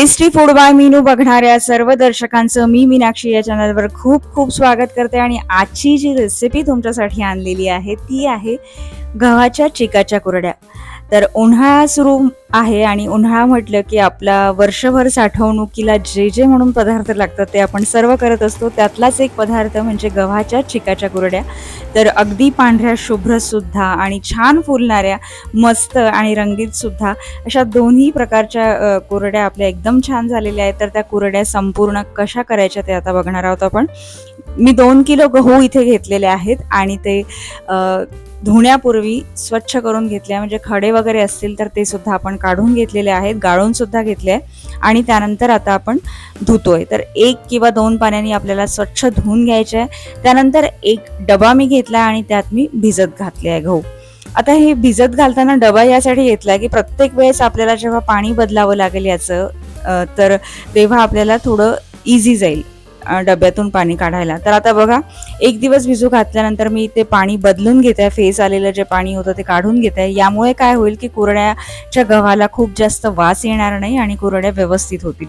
Tasty food by Meenu बघणाऱ्या सर्व दर्शकांचं मी मीनाक्षी या चॅनलवर खूप खूप स्वागत करते आणि आजची जी रेसिपी तुमच्यासाठी आणलेली आहे ती आहे गव्हाच्या चिकाच्या कुरड्या. तर उन्हाळा सुरू आहे आणि उन्हाळा म्हटलं की आपला वर्षभर साठवणुकीला जे जे म्हणून पदार्थ लागतात ते आपण सर्व करत असतो. त्यातलाच एक पदार्थ म्हणजे गव्हाच्या चिकाच्या कुरड्या. तर अगदी पांढऱ्या शुभ्रसुद्धा आणि छान फुलणाऱ्या मस्त आणि रंगीतसुद्धा अशा दोन्ही प्रकारच्या कुरड्या आपल्या एकदम छान झालेल्या आहेत. तर त्या कुरड्या संपूर्ण कशा करायच्या ते आता बघणार आहोत आपण. मी दोन किलो गहू इथे घेतलेले आहेत आणि ते धुण्यापूर्वी स्वच्छ करून घेतले म्हणजे खडे वगैरे असतील तर ते सुद्धा आपण काढून घेतलेले आहेत गाळून सुद्धा घेतले आहे. आणि त्यानंतर आता आपण धुतोय. तर एक किंवा दोन पाण्याने आपल्याला स्वच्छ धुवून घ्यायचे आहे. त्यानंतर एक डबा मी घेतला आणि त्यात मी भिजत घातले आहे गहू. आता हे भिजत घालताना डबा यासाठी घेतला की प्रत्येक वेळेस आपल्याला जेव्हा पाणी बदलावं लागेल याचं तर तेव्हा आपल्याला थोडं इझी जाईल. डब्यातून पाणी काढायला. तर आता बघा एक दिवस भिजू घातल्यानंतर मी ते पाणी बदलून घेत आहे फेस आलेलं जे पाणी होतं ते काढून घेत. आहे यामुळे काय होईल की कुरड्याच्या गव्हाला खूप जास्त वास येणार नाही आणि कुरड्या व्यवस्थित होतील.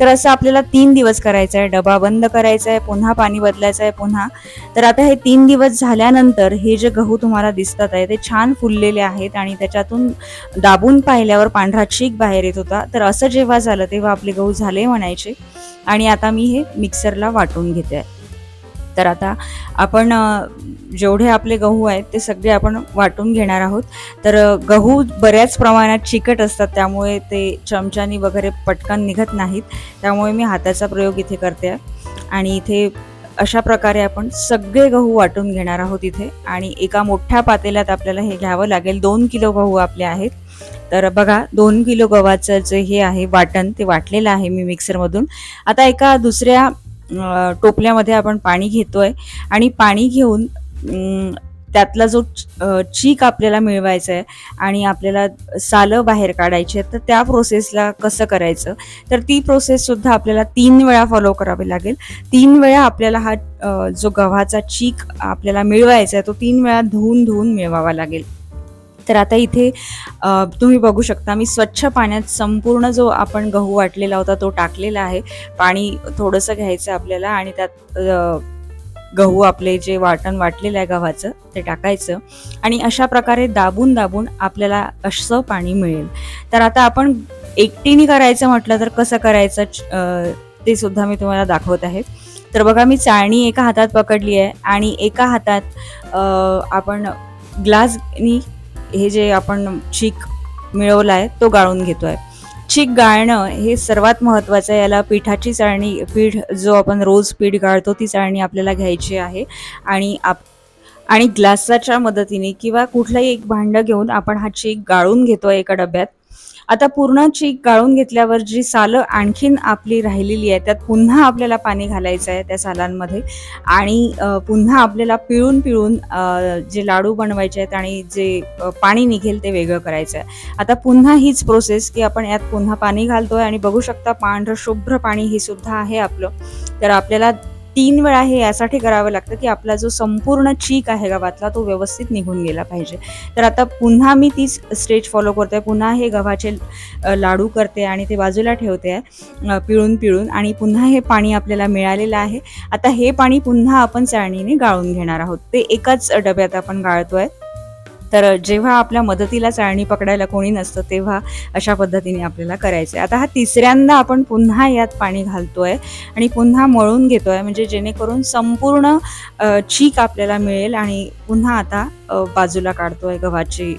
तर असं आपल्याला तीन दिवस करायचं आहे डबा बंद करायचा आहे पुन्हा पाणी बदलायचं आहे पुन्हा. तर आता हे तीन दिवस झाल्यानंतर हे जे गहू तुम्हाला दिसतात आहे ते छान फुललेले आहेत आणि त्याच्यातून दाबून पाहिल्यावर पांढरा चीक बाहेर येत होता. तर असं जेव्हा झालं तेव्हा आपले गहू झाले म्हणायचे. आणि आता मी हे मिक्सरला वाटून घेते. आहे तर आता आपण जेवढे आपले गहू आहेत ते सगळे आपण वाटून घेणार आहोत. तर गहू बऱ्याच प्रमाणात चिकट असतात त्यामुळे ते चमच्यानी वगैरे पटकन निघत नाहीत. त्यामुळे मी हाताचा प्रयोग इथे करते आहे आणि इथे अशा प्रकारे आपण सगळे गहू वाटून घेणार आहोत इथे आणि एका मोठ्या पातेल्यात आपल्याला हे घ्यावं लागेल. दोन किलो गहू आपले आहेत. तर बघा दोन किलो गव्हाचं जे हे आहे वाटण ते वाटलेलं आहे मी मिक्सरमधून. आता एका दुसऱ्या टोपल्यामध्ये आपण पाणी घेतोय आणि पाणी घेऊन त्यातला जो चीक आपल्याला मिळवायचा आहे आणि आपल्याला सालं बाहेर काढायची आहेत तर त्या प्रोसेसला कसं करायचं? तर ती प्रोसेससुद्धा आपल्याला तीन वेळा फॉलो करावी लागेल. तीन वेळा आपल्याला हा जो गव्हाचा चीक आपल्याला मिळवायचा आहे तो तीन वेळा धुवून धुवून मिळवावा लागेल. तर आता इथे तुम्ही बघू शकता मी स्वच्छ पाण्यात संपूर्ण जो आपण गहू वाटलेला होता तो टाकलेला आहे. पाणी थोडंसं घ्यायचं आपल्याला आणि त्यात गहू आपले जे वाटण वाटलेलं आहे गव्हाचं ते टाकायचं. आणि अशा प्रकारे दाबून दाबून आपल्याला असं पाणी मिळेल. तर आता आपण एकटीने करायचं म्हटलं तर कसं करायचं? ते सुद्धा मी तुम्हाला दाखवत आहे. तर बघा मी चाळणी एका हातात पकडली आहे आणि एका हातात आपण ग्लासनी हे जे आपण चीक मिळवला आहे तो गाळून घेतो आहे चीक गाळणं हे सर्वात महत्त्वाचं आहे. याला पिठाची चाळणी पीठ जो आपण रोज पीठ गाळतो ती चाळणी आपल्याला घ्यायची आहे. आणि आप आणि ग्लासाच्या मदतीने किंवा कुठलाही एक भांडं घेऊन आपण हा चीक गाळून घेतो एका डब्यात आता पूर्ण चीक गाळून घेतल्यावर जी सालं आणखीन आपली राहिलेली आहे त्यात पुन्हा आपल्याला पाणी घालायचं आहे त्या सालांमध्ये. आणि पुन्हा आपल्याला पिळून पिळून जे लाडू बनवायचे आहेत आणि जे पाणी निघेल ते वेगळं करायचं आहे. आता पुन्हा हीच प्रोसेस की आपण यात पुन्हा पाणी घालतोय आणि बघू शकता पांढरं शुभ्र पाणी हे सुद्धा आहे आपलं. तर आपल्याला तीन वेळा हे यासाठी करावं लागतं की आपला जो संपूर्ण चीक आहे गव्हातला तो व्यवस्थित निघून गेला पाहिजे. तर आता पुन्हा मी तीच स्टेज फॉलो करते पुन्हा हे गव्हाचे लाडू करते आणि ते बाजूला ठेवते आहे पिळून पिळून आणि पुन्हा हे पाणी आपल्याला मिळालेलं आहे. आता हे पाणी पुन्हा आपण चाळणीने गाळून घेणार आहोत. ते एकाच डब्यात आपण गाळतो आहे तर जेव्हा आपल्या मदतीला चाळणी पकडायला कोणी नसतं तेव्हा अशा पद्धतीने आपल्याला करायचं आहे. आता हा तिसऱ्यांदा आपण पुन्हा यात पाणी घालतोय आणि पुन्हा मळून घेतोय म्हणजे जेणेकरून संपूर्ण चीक आपल्याला मिळेल आणि पुन्हा आता बाजूला बाजूला काढतोय गव्हाची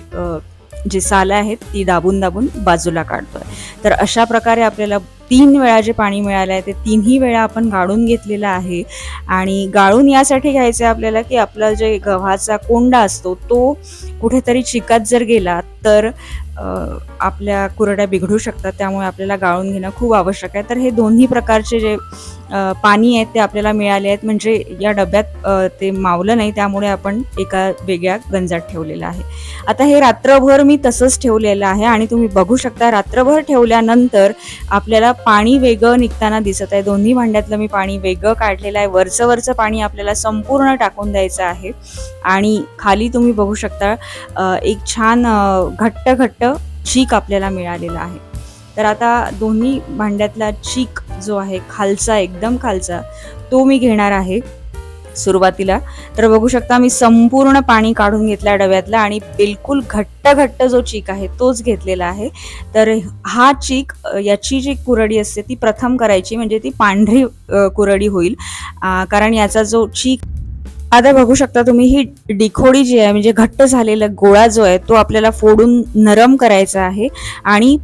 जी सालं आहेत ती दाबून दाबून बाजूला काढतोय. तर अशा प्रकारे आपल्याला तीन वेळा जे पाणी मिळालं आहे ते तिन्ही वेळा आपण गाळून घेतलेलं आहे. आणि गाळून यासाठी घ्यायचं आहे आपल्याला की आपला जे गव्हाचा कोंडा असतो तो कुठेतरी चिकात जर गेला तर आपल्या कुरड्या बिघडू शकतात त्यामुळे आपल्याला गाळून घेणं खूप आवश्यक आहे. तर हे दोन्ही प्रकारचे जे पाणी आहेत ते आपल्याला मिळाले आहेत. म्हणजे या डब्यात ते मावलं नाही त्यामुळे आपण एका वेगळ्या गंजात ठेवलेलं आहे. आता हे रात्रभर मी तसंच ठेवलेलं आहे आणि तुम्ही बघू शकता रात्रभर ठेवल्यानंतर आपल्याला पाणी वेगळं निघताना दिसत आहे. दोन्ही भांड्यातलं मी पाणी वेगळं काढलेलं आहे. वरचं वरचं पाणी आपल्याला संपूर्ण टाकून द्यायचं आहे. आणि खाली तुम्ही बघू शकता एक छान घट्ट घट्ट चीक आपल्याला मिळालेला आहे. तर आता दोन्ही भांड्यातला चीक जो आहे खालचा एकदम खालचा तो मी घेणार आहे सुरुवातीला. तर बघू शकता मी संपूर्ण पाणी काढून घेतला डब्यातला आणि बिलकुल घट्ट घट्ट जो चीक आहे तोच घेतलेला आहे. तर हा चीक याची जी कुरडी असते ती प्रथम करायची म्हणजे ती पांढरी कुरडी होईल. कारण याचा जो चीक आता बघू शकता तुम्ही ही डिखोडी जी आहे म्हणजे घट्ट झालेला गोळा जो आहे तो आपल्याला फोडून नरम करायचा आहे. आणि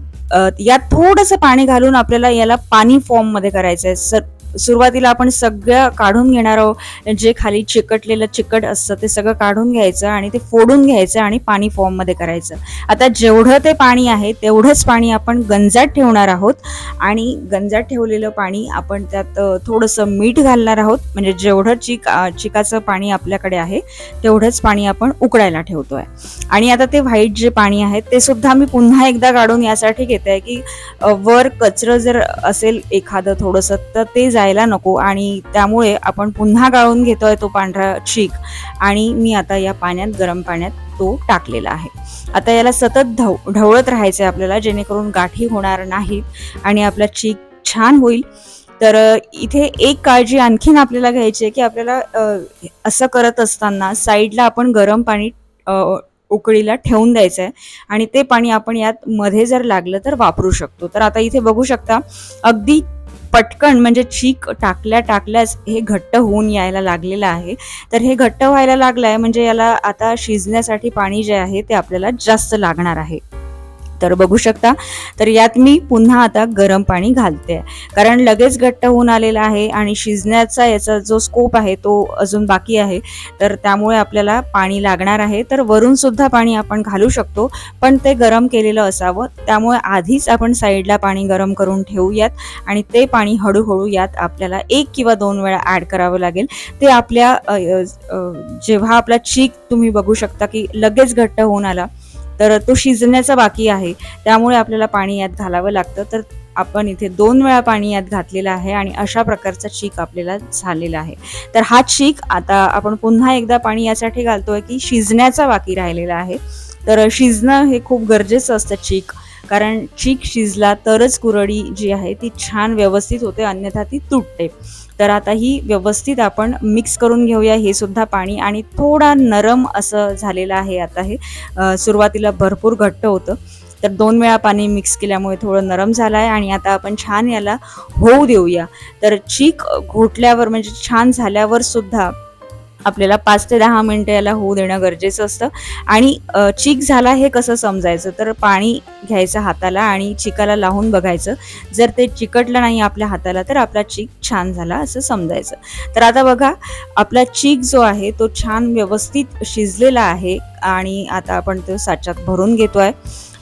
यात थोडंसं पाणी घालून आपल्याला याला पाणी फॉर्ममध्ये करायचं आहे. सर सुरुवातीला आपण सगळं काढून घेणार आहोत. जे खाली चिकटलेलं चिकट असतं ते सगळं काढून घ्यायचं आणि ते फोडून घ्यायचं आणि पाणी फॉर्ममध्ये करायचं. आता जेवढं ते पाणी आहे तेवढंच पाणी आपण गंजात ठेवणार आहोत आणि गंजात ठेवलेलं पाणी आपण त्यात थोडंसं मीठ घालणार आहोत. म्हणजे जेवढं चिक चिकाचं पाणी आपल्याकडे आहे तेवढंच पाणी आपण उकडायला ठेवतो आहे आणि आता ते व्हाईट जे पाणी आहे ते सुद्धा मी पुन्हा एकदा काढून यासाठी घेते आहे की वर कचरं जर असेल एखादं थोडंसं तर ते जायला नको आणि त्यामुळे आपण पुन्हा गाळून घेतोय तो पांढरा चीक. आणि मी आता या पाण्यात गरम पाण्यात तो टाकलेला आहे. आता याला सतत ढव ढवळत राहायचं आहे आपल्याला जेणेकरून गाठी होणार नाहीत आणि आपला चीक छान होईल. तर इथे एक काळजी आणखीन आपल्याला घ्यायची आहे की आपल्याला असं करत असताना साईडला आपण गरम पाणी उकळीला ठेवून द्यायचं आहे आणि ते पाणी आपण यात मध्ये जर लागलं तर वापरू शकतो. तर आता इथे बघू शकता अगदी पटकन म्हणजे चीक टाकल्या टाकल्याच हे घट्ट होऊन यायला लागलेलं आहे. तर हे घट्ट व्हायला लागलं आहे म्हणजे याला आता शिजण्यासाठी पाणी जे आहे ते आपल्याला जास्त लागणार आहे. तर बघू शकता. तर यात मी पुन्हा आता गरम पाणी घालते. कारण लगेच घट्ट होऊन आलेला आहे आणि शिजण्याचा याचा जो स्कोप आहे तो अजून बाकी आहे. तर त्यामुळे आपल्याला पाणी लागणार आहे. तर वरून सुद्धा पाणी आपण घालू शकतो. पण ते गरम केलेलं असावं. त्यामुळे आधीच आपण साईडला पाणी गरम करून ठेवूयात आणि ते पाणी हळूहळू यात आपल्याला एक किंवा दोन वेळा ॲड करावं लागेल. ते आपल्या जेव्हा आपला चीक तुम्ही बघू शकता की लगेच घट्ट होऊन आला तर तो शिजण्याचा बाकी आहे. त्यामुळे आपल्याला पाणी यात घालावं लागतं. तर आपण इथे दोन वेळा पाणी यात घातलेलं आहे आणि अशा प्रकारचा चीक आपल्याला झालेला आहे. तर हा चीक आता आपण पुन्हा एकदा पाणी यासाठी घालतोय की शिजण्याचा बाकी राहिलेला आहे. तर शिजणं हे खूप गरजेचं असतं चीक. कारण चीक शिजला तरच कुरडी जी आहे ती छान व्यवस्थित होते अन्यथा ती तुटते. तर आता ही व्यवस्थित आपण मिक्स करून घेऊया हे सुद्धा पाणी. आणि थोडा नरम असं झालेलं आहे आता हे. सुरुवातीला भरपूर घट्ट होतं. तर दोन वेळा पाणी मिक्स केल्यामुळे थोडं नरम झालं आहे आणि आता आपण छान याला होऊ देऊया. तर चीक घोटल्यावर म्हणजे छान झाल्यावर सुद्धा आपल्याला पाच ते दहा मिनटं याला होऊ देणं गरजेचं असतं. आणि चीक झाला हे कसं समजायचं? तर पाणी घ्यायचं हाताला आणि चिकाला लावून बघायचं. जर ते चिकटलं नाही आपल्या हाताला तर आपला चीक छान झाला असं समजायचं. तर आता बघा आपला चीक जो आहे तो छान व्यवस्थित शिजलेला आहे. आणि आता आपण तो साच्यात भरून घेतो आहे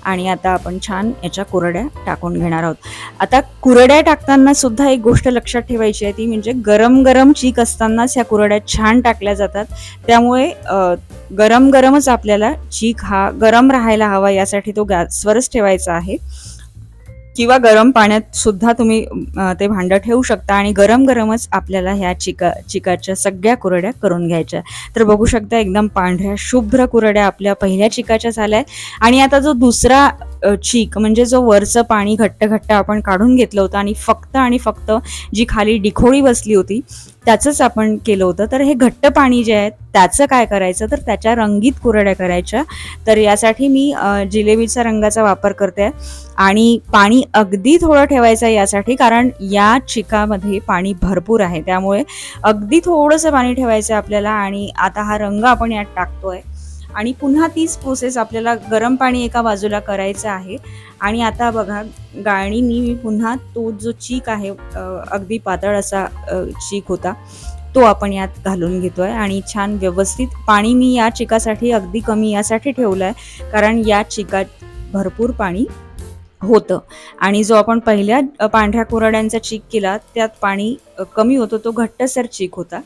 आणि आता आपण छान याच्या कुरड्या टाकून घेणार आहोत. आता कुरड्या टाकताना सुद्धा एक गोष्ट लक्षात ठेवायची आहे ती म्हणजे गरम गरम चीक असतानाच ह्या कुरड्या छान टाकल्या जातात. त्यामुळे गरम गरमच आपल्याला चीक हा गरम राहायला हवा यासाठी तो गॅसवरच ठेवायचा आहे. किंवा गरम पाण्यात सुद्धा तुम्ही ते भांडं ठेवू शकता आणि गरम गरमच आपल्याला ह्या चिका चिकाच्या सगळ्या कुरड्या करून घ्यायच्या. तर बघू शकता एकदम पांढऱ्या शुभ्र कुरड्या आपल्या पहिल्या चिकाच्या झाल्या आहेत आणि आता जो दुसरा चीक म्हणजे जो वरचं पाणी घट्ट घट्ट आपण काढून घेतलं होतं आणि फक्त आणि फक्त जी खाली डिखोळी बसली होती त्याचंच आपण केलं होतं. तर हे घट्ट पाणी जे आहे त्याचं काय करायचं? तर त्याच्या रंगीत कुरड्या करायच्या. तर यासाठी मी जिलेबीचा रंगाचा वापर करते. आणि पाणी अगदी थोडं ठेवायचं आहे यासाठी कारण या चिकामध्ये पाणी भरपूर आहे. त्यामुळे अगदी थोडंसं पाणी ठेवायचं आहे आपल्याला. आणि आता हा रंग आपण यात टाकतोय. आणि पुन्हा तीच प्रोसेस आपल्याला गरम पाणी एका बाजूला करायचं आहे. आणि आता बघा गाळणीनी मी पुन्हा तो जो चीक आहे अगदी पातळ असा चीक होता तो आपण यात घालून घेतोय. आणि छान व्यवस्थित पाणी मी या चिकासाठी अगदी कमी यासाठी ठेवलं आहे कारण या चिकात भरपूर पाणी होतं. आणि जो आपण पहिल्या पांढऱ्या कुरड्यांचा चीक केला त्यात पाणी कमी होतं तो घट्टसर चीक होता.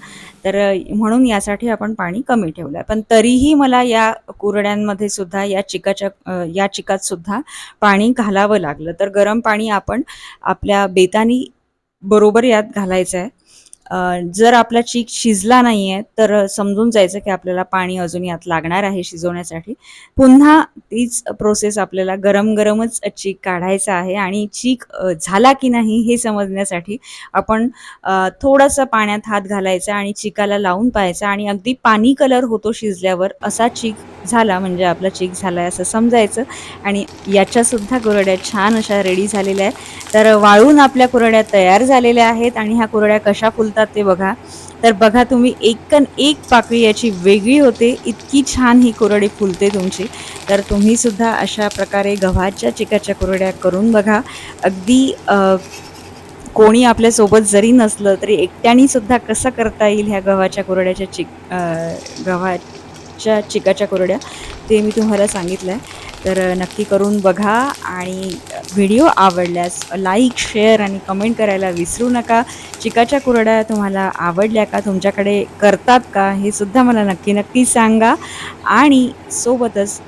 तर म्हणून यासाठी आपण पाणी कमी ठेवलं आहे पण तरीही मला या कुरड्यांमध्ये सुद्धा या चिकाच्या या चिकात सुद्धा पाणी घालावं लागलं. तर गरम पाणी आपण आपल्या बेतानी बरोबर यात घालायचं आहे जर आपला चीक शिजला नाहीये तर समजून जायचं की आपल्याला पाणी अजून यात लागणार आहे शिजवण्यासाठी. पुन्हा तीच प्रोसेस आपल्याला गरम गरमच चीक काढायचा आहे आणि चीक झाला की नाही हे समजण्यासाठी आपण थोडासा थोडंसं पाण्यात हात घालायचा आणि चिकाला लावून पाहायचा आणि अगदी पाणी कलर होतो शिजल्यावर असा चीक झाला म्हणजे आपला चीक झाला आहे असं समजायचं. आणि याच्यासुद्धा कुरड्या छान अशा रेडी झालेल्या आहेत. तर वाळून आपल्या कुरड्या तयार झालेल्या आहेत आणि ह्या कुरड्या कशा फुलतात ते बघा. तर बघा तुम्ही एकन एक पाकळी याची वेगळी होते इतकी छान ही कोरडी फुलते तुमची. तर तुम्ही सुद्धा अशा प्रकारे गव्हाच्या चिकाच्या कुरड्या करून बघा. अगदी कोणी आपल्यासोबत जरी नसलं तरी एकट्याने सुद्धा कसं करता येईल ह्या गव्हाच्या कुरड्याच्या चिक गव्हाच्या चिकाच्या कुरड्या ते मी तुम्हाला सांगितलं आहे तर नक्की करून बघा आणि व्हिडिओ आवडल्यास लाईक शेअर आणि कमेंट करायला विसरू नका. चिकाच्या कुरड्या तुम्हाला आवडल्या का तुमच्याकडे करतात का हे सुद्धा मला नक्की नक्की सांगा. आणि सोबतच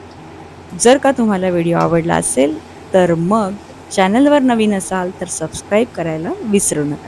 जर का तुम्हाला व्हिडिओ आवडला असेल तर मग चॅनलवर नवीन असाल तर सबस्क्राईब करायला विसरू नका.